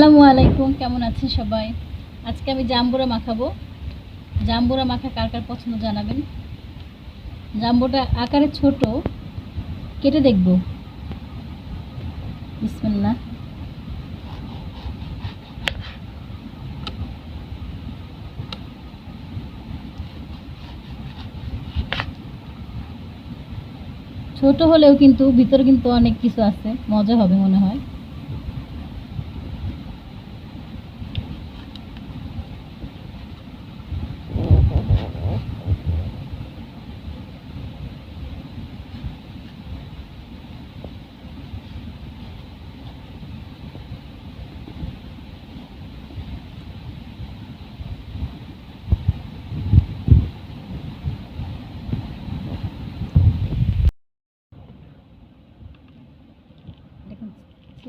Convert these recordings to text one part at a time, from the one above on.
আসসালামু আলাইকুম, কেমন আছেন সবাই? আজকে আমি জাম্বুরা মাখাবো। জাম্বুরা মাখা কার কার পছন্দ জানাবেন? জাম্বুটা আকারে ছোট, কেটে দেখব। বিসমিল্লাহ। ছোট হলেও কিন্তু ভিতরে কিন্তু অনেক কিছু আছে, মজা হবে মনে হয়।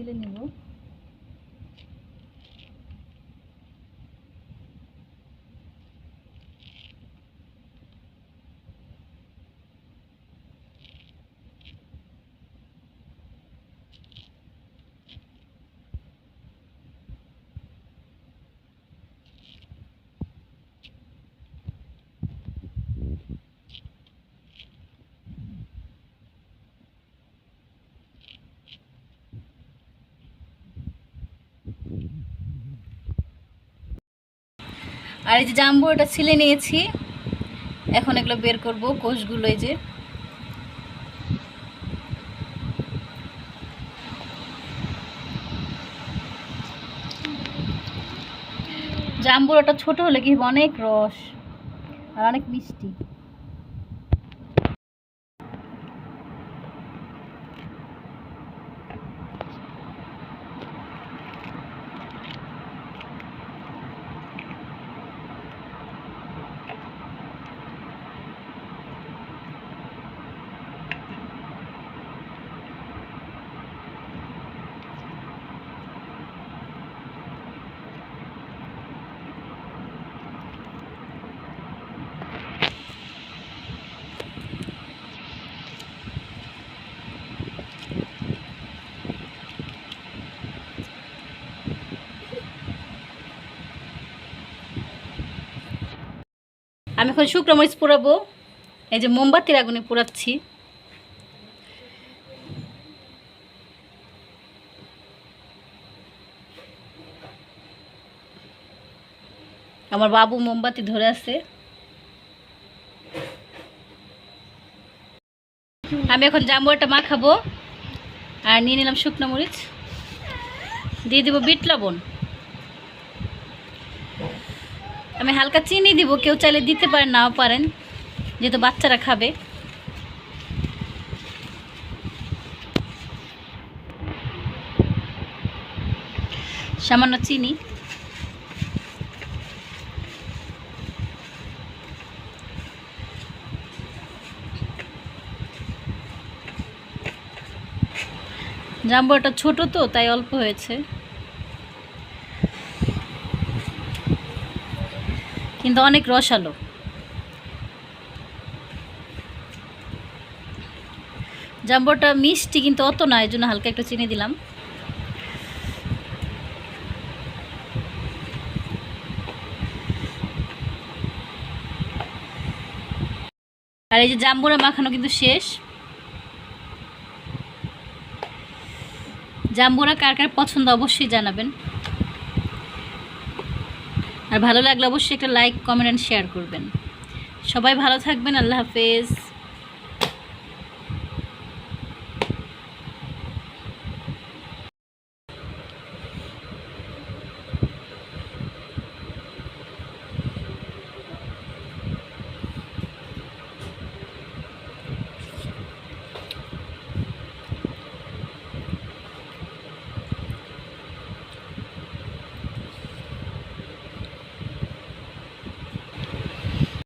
ছিলে নিব আর এই যে জাম্বু, এটা ছিলে নিয়েছি। এখন এগুলো বের করব, কোষগুলো এই যে। জাম্বুরাটা ছোট হলে কি অনেক রস আর অনেক মিষ্টি। আমি এখন শুকনো মরিচ পোড়াবো। এই যে মোমবাতির আগুনে পোড়াচ্ছি। আমার বাবু মোমবাতি ধরে আছে। আমি এখন জাম্বুরটা মাখাবো আর নিয়ে নিলাম শুকনো মরিচ। দিয়ে দিব বিট লবণ। আমি হালকা চিনি দিব, কেউ চাইলে দিতে পারেন, নাও পারেন, যেহেতু বাচ্চারা খাবে। সামান্য চিনি। জাম্বুরটা ছোট তো, তাই অল্প হয়েছে। কিন্তু অনেক রসালো। জাম্বুরটা মিষ্টি কিন্তু অত না এই জন্য হালকা একটু চিনি দিলাম। আর এই যে জাম্বুরা মাখানো কিন্তু শেষ। জাম্বুরা কার কার পছন্দ অবশ্যই জানাবেন। আর ভালো লাগলে অবশ্যই একটা লাইক কমেন্ট অ্যান্ড শেয়ার করবেন। সবাই ভালো থাকবেন, আল্লাহ হাফেজ।